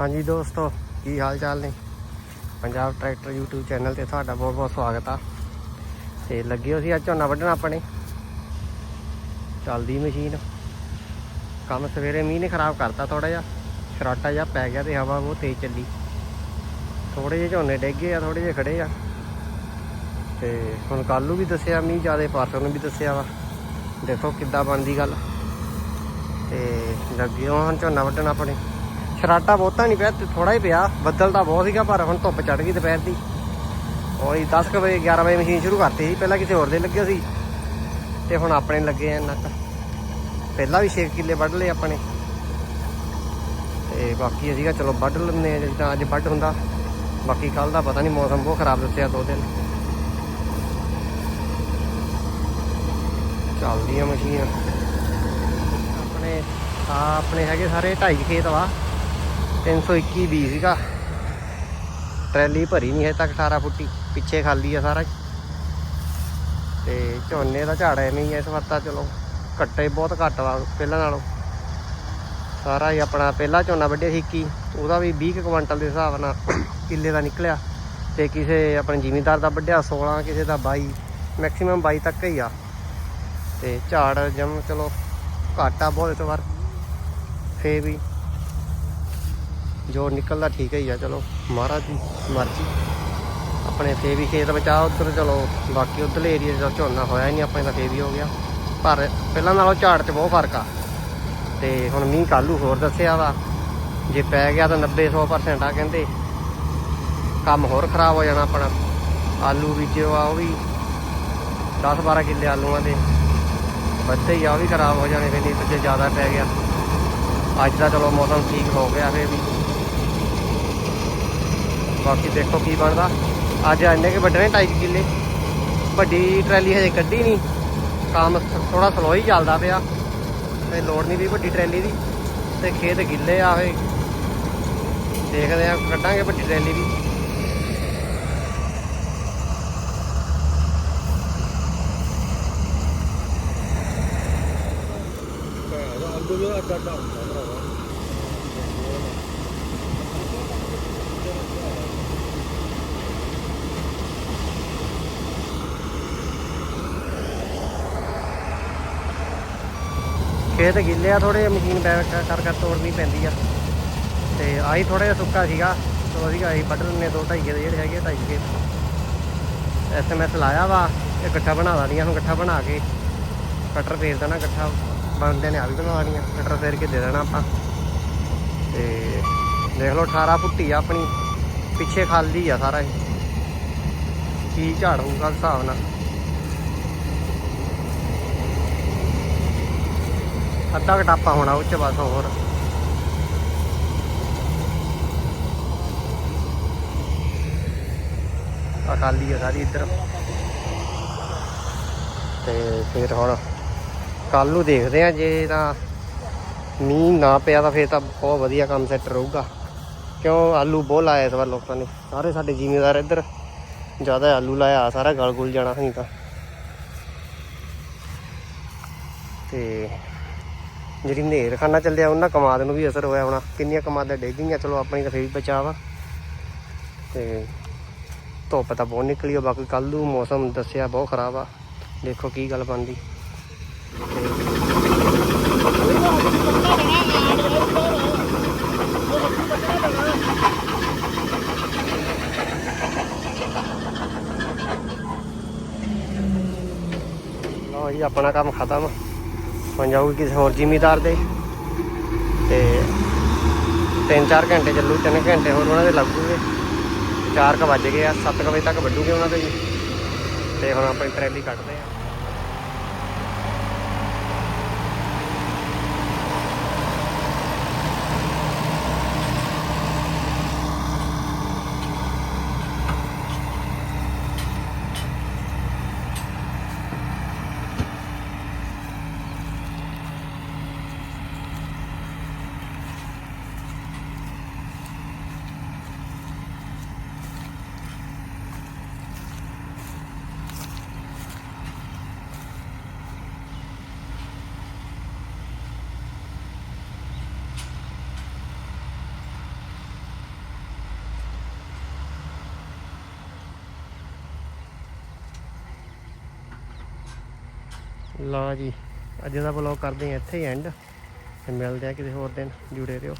ਹਾਂਜੀ ਦੋਸਤੋ, ਕੀ ਹਾਲ ਚਾਲ ਨੇ? ਪੰਜਾਬ ਟਰੈਕਟਰ YouTube ਚੈਨਲ ਤੇ ਤੁਹਾਡਾ ਬਹੁਤ ਬਹੁਤ ਸਵਾਗਤ ਆ। ਤੇ ਲੱਗੇ ਹੋ ਸੀ ਅੱਜ ਝੋਨਾ ਵੱਢਣਾ ਆਪਣੇ। ਚੱਲਦੀ ਮਸ਼ੀਨ। ਕੰਮ ਸਵੇਰੇ ਮੀਂਹ ਨੇ ਖਰਾਬ ਕਰਤਾ ਥੋੜਾ ਜਿਹਾ। ਸ਼ਰਾਟਾ ਜਿਹਾ ਪੈ ਗਿਆ ਤੇ ਹਵਾ ਬਹੁਤ ਤੇਜ਼ ਚੱਲੀ। ਥੋੜੇ ਜਿਹੇ ਝੋਨੇ ਡਿੱਗ ਗਏ ਆ ਥੋੜੇ ਜਿਹੇ ਖੜੇ ਆ। ਤੇ ਹੁਣ ਕੱਲ ਨੂੰ ਵੀ ਦੱਸਿਆ, ਮੀਂਹ ਜ਼ਿਆਦਾ ਪਰਸੋਂ ਨੂੰ ਵੀ ਦੱਸਿਆ ਵਾ। ਦੇਖੋ ਕਿੱਦਾਂ ਬਣਦੀ ਗੱਲ। ਤੇ ਲੱਗੇ ਹੋ ਹੁਣ ਝੋਨਾ ਵੱਢਣ ਆਪਣੇ। ਸ਼ਰਾਟਾ ਬਹੁਤਾ ਨਹੀਂ ਪਿਆ, ਤੇ ਥੋੜਾ ਹੀ ਪਿਆ, ਬੱਦਲ ਤਾਂ ਬਹੁਤ ਸੀਗਾ, ਪਰ ਹੁਣ ਧੁੱਪ ਚੜ ਗਈ ਦੁਪਹਿਰ ਦੀ। ਉਹੀ 10 ਕੁ ਵਜੇ 11 ਵਜੇ ਮਸ਼ੀਨ ਸ਼ੁਰੂ ਕਰਤੀ ਸੀ, ਪਹਿਲਾਂ ਕਿਸੇ ਹੋਰ ਦੇ ਲੱਗੇ ਸੀ, ਤੇ ਹੁਣ ਆਪਣੇ ਲੱਗੇ ਆ ਨੱਕ। ਪਹਿਲਾਂ ਵੀ 6 ਕਿੱਲੇ ਵੱਢ ਲਏ ਆਪਣੇ। ਤੇ ਬਾਕੀ ਅਸੀਂ ਚਲੋ ਵੱਢ ਲੈਂਦੇ ਆ ਜਿੱਦਾਂ ਅੱਜ ਵੱਢ ਹੁੰਦਾ। ਬਾਕੀ ਕੱਲ ਦਾ ਪਤਾ ਨਹੀਂ ਮੌਸਮ ਬਹੁਤ ਖਰਾਬ ਦੱਸਿਆ ਦੋ ਦਿਨ। ਚੱਲਦੀ ਆ ਮਸ਼ੀਨ। ਆਪਣੇ ਆ ਆਪਣੇ ਹੈਗੇ ਸਾਰੇ 2.5 ਖੇਤ ਵਾ। 321 ਬੀ ਸੀਗਾ। ਟਰੈਲੀ ਭਰੀ ਨਹੀਂ ਹੈ ਤੱਕ 18 ਫੁੱਟੀ, ਪਿੱਛੇ ਖਾਲੀ ਆ ਸਾਰਾ ਤੇ ਝੋਨੇ ਦਾ ਝਾੜ ਐਵੇਂ ਹੀ ਐ ਇਸ ਵਾਰ ਤਾਂ, ਚਲੋ ਘੱਟੇ ਬਹੁਤ ਘੱਟ ਵਾ ਪਹਿਲਾਂ ਨਾਲੋਂ। ਸਾਰਾ ਹੀ ਆਪਣਾ ਪਹਿਲਾ ਝੋਨਾ ਵੱਢਿਆ ਸੀ 21 ਉਹਦਾ ਵੀ 20 ਕੁ ਕੁਇੰਟਲ ਦੇ ਹਿਸਾਬ ਨਾਲ ਕਿੱਲੇ ਦਾ ਨਿਕਲਿਆ। ਤੇ ਕਿਸੇ ਆਪਣੇ ਜ਼ਿਮੀਂਦਾਰ ਦਾ ਵੱਢਿਆ 16 ਕਿਸੇ ਦਾ 22 ਮੈਕਸਿਮਮ 22 ਤੱਕ ਹੀ ਆ। ਤੇ ਝਾੜ ਜਮ ਚਲੋ ਘੱਟ ਆ ਬਹੁਤ ਇਸ ਵਾਰ। ਫੇ ਵੀ ਜੋ ਨਿਕਲਦਾ ਠੀਕ ਹੀ ਆ, ਚਲੋ, ਮਹਾਰਾਜ ਦੀ ਮਰਜ਼ੀ। ਆਪਣੇ ਫੇ ਵੀ ਖੇਤ ਬਚਾ ਉਧਰ ਚਲੋ, ਬਾਕੀ ਉਧਰਲੇ ਏਰੀਆ 'ਚ ਤਾਂ ਝੋਨਾ ਹੋਇਆ ਹੀ ਨਹੀਂ, ਆਪਣੇ ਤਾਂ ਫੇ ਵੀ ਹੋ ਗਿਆ। ਪਰ ਪਹਿਲਾਂ ਨਾਲੋਂ ਝਾੜ 'ਚ ਬਹੁਤ ਫ਼ਰਕ ਆ। ਤੇ ਹੁਣ ਮੀਂਹ ਕੱਲੂ ਹੋਰ ਦੱਸਿਆ ਵਾ, ਜੇ ਪੈ ਗਿਆ ਤਾਂ 90 100% ਆ ਕਹਿੰਦੇ। ਕੰਮ ਹੋਰ ਖਰਾਬ ਹੋ ਜਾਣਾ ਆਪਣਾ। ਆਲੂ ਬੀਜੇ ਆ, ਉਹ ਵੀ 10 12 ਕਿੱਲੇ ਆਲੂਆਂ ਦੇ। ਵੱਧੇ ਹੀ ਆ, ਉਹ ਵੀ ਖਰਾਬ ਹੋ ਜਾਣੇ, ਫਿਰ ਨਹੀਂ ਤੇ ਜੇ ਜ਼ਿਆਦਾ ਪੈ ਗਿਆ। ਅੱਜ ਦਾ ਚਲੋ ਮੌਸਮ ਠੀਕ ਹੋ ਗਿਆ, ਫਿਰ ਵੀ। ਬਾਕੀ ਦੇਖੋ ਕੀ ਬਣਦਾ। ਅੱਜ ਇੰਨੇ ਕਿ ਵੱਢਣੇ 2.5 ਕਿੱਲੇ। ਵੱਡੀ ਟਰੈਲੀ ਹਜੇ ਕੱਢੀ ਨਹੀਂ ਕੰਮ ਥੋੜਾ ਸਲੋ ਹੀ ਚੱਲਦਾ ਪਿਆ। ਤੇ ਲੋੜ ਨਹੀਂ ਵੀ ਵੱਡੀ ਟਰੈਲੀ ਦੀ। ਤੇ ਖੇਤ ਗਿੱਲੇ ਆ ਵੇ। ਦੇਖਦੇ ਆ, ਕੱਢਾਂਗੇ ਵੱਡੀ ਟਰੈਲੀ ਵੀ। ਆਲੂ ਹੁੰਦਾ ਭਰਾਵਾ। ਖੇਤ ਗਿੱਲੇ ਆ ਥੋੜੇ ਮਸ਼ੀਨ ਬੈਕ ਕਰ ਕਰ ਤੋੜਨੀ ਪੈਂਦੀ ਆ। ਤੇ ਆਹੀ ਥੋੜਾ ਜਿਹਾ ਸੁੱਕਾ ਸੀਗਾ ਚਲੋ ਅਸੀਂ ਆਹੀ ਵੱਢ ਲੈਣੇ ਦੋ ਢਾਈ ਦੇ ਜਿਹੜੇ ਹੈਗੇ ਢਾਈ ਖੇਤ। ਐਸਐਮਐਸ ਲਾਇਆ ਵਾ, ਇਹ ਇਕੱਠਾ ਬਣਾ ਦਾਨੀਆਂ ਹੁਣ ਇਕੱਠਾ ਬਣਾ ਕੇ ਕਟਰ ਫੇਰ ਦੇਣਾ ਇਕੱਠਾ ਬੰਦੇ ਨੇ ਆ ਵੀ ਬਣਾ ਦੇਣੀਆਂ ਕਟਰ ਫੇਰ ਕੇ ਦੇ ਦੇਣਾ ਆਪਾਂ। ਤੇ ਦੇਖ ਲਓ 18 ਫੁੱਟੀ ਆ ਆਪਣੀ, ਪਿੱਛੇ ਖਾਲੀ ਆ ਸਾਰਾ ਇਹ। ਕੀ ਝਾੜ ਹੋਊਗਾ ਹਿਸਾਬ ਨਾਲ। ਅੱਧਾ ਘਟਾਪਾ ਹੋਣਾ ਉੱਚ ਬਸ ਹੋਰ। ਅਕਾਲੀ ਆ ਸਾਰੀ ਇੱਧਰ। ਤੇ ਫਿਰ ਹੁਣ ਕੱਲ ਨੂੰ ਦੇਖਦੇ ਆ ਜੇ ਤਾਂ ਮੀਂਹ ਨਾ ਪਿਆ ਤਾਂ ਫਿਰ ਤਾਂ ਬਹੁਤ ਵਧੀਆ ਕੰਮ ਸੈੱਟ ਰਹੂਗਾ। ਕਿਉਂ ਆਲੂ ਬਹੁਤ ਲਾਇਆ ਇਸ ਵਾਰ ਲੋਕਾਂ ਨੇ। ਸਾਰੇ ਸਾਡੇ ਜ਼ਿਮੀਂਦਾਰ ਇੱਧਰ ਜ਼ਿਆਦਾ ਆਲੂ ਲਾਇਆ ਸਾਰਾ ਗਲ ਗੁਲ ਜਾਣਾ ਨਹੀਂ ਤਾਂ। ਤੇ ਜਿਹੜੀ ਨੇਰ ਖਾਨਾ ਚੱਲਿਆ, ਉਹਨਾਂ ਕਮਾਦ ਨੂੰ ਵੀ ਅਸਰ ਹੋਇਆ ਹੋਣਾ। ਕਿੰਨੀਆਂ ਕਮਾਦਾਂ ਡਿੱਗ ਗਈਆਂ ਚਲੋ ਆਪਣੀ ਤਾਂ ਫੇਰ ਵੀ ਬਚਾ ਵਾ। ਤੇ ਧੁੱਪ ਤਾਂ ਬਹੁਤ ਨਿਕਲੀ ਆ, ਬਾਕੀ ਕੱਲ ਨੂੰ ਮੌਸਮ ਦੱਸਿਆ ਬਹੁਤ ਖਰਾਬ ਆ। ਦੇਖੋ ਕੀ ਗੱਲ ਬਣਦੀ। ਲਓ ਜੀ, ਆਪਣਾ ਕੰਮ ਖਤਮ। ਹੁਣ ਜਾਊਗੀ ਕਿਸੇ ਹੋਰ ਜ਼ਿਮੀਦਾਰ ਦੇ। ਤੇ 3-4 ਘੰਟੇ ਚੱਲੂ 3 ਘੰਟੇ ਹੋਰ ਉਹਨਾਂ ਦੇ ਲੱਗੂਗੇ। 4 ਕ ਵੱਜ ਗਏ ਆ 7 ਵਜੇ ਤੱਕ ਵੱਢੂਗੇ ਉਹਨਾਂ ਦੇ ਜੀ। ਤੇ ਹੁਣ ਆਪਣੀ ਟਰੈਲੀ ਕੱਢਦੇ ਆ। ਲਓ ਜੀ, ਅੱਜ ਦਾ ਵਲੌਗ ਕਰਦੇ ਹਾਂ ਇੱਥੇ ਹੀ ਐਂਡ ਤੇ ਮਿਲਦੇ ਆ ਕਿਸੇ ਹੋਰ ਦਿਨ, ਜੁੜੇ ਰਹੋ।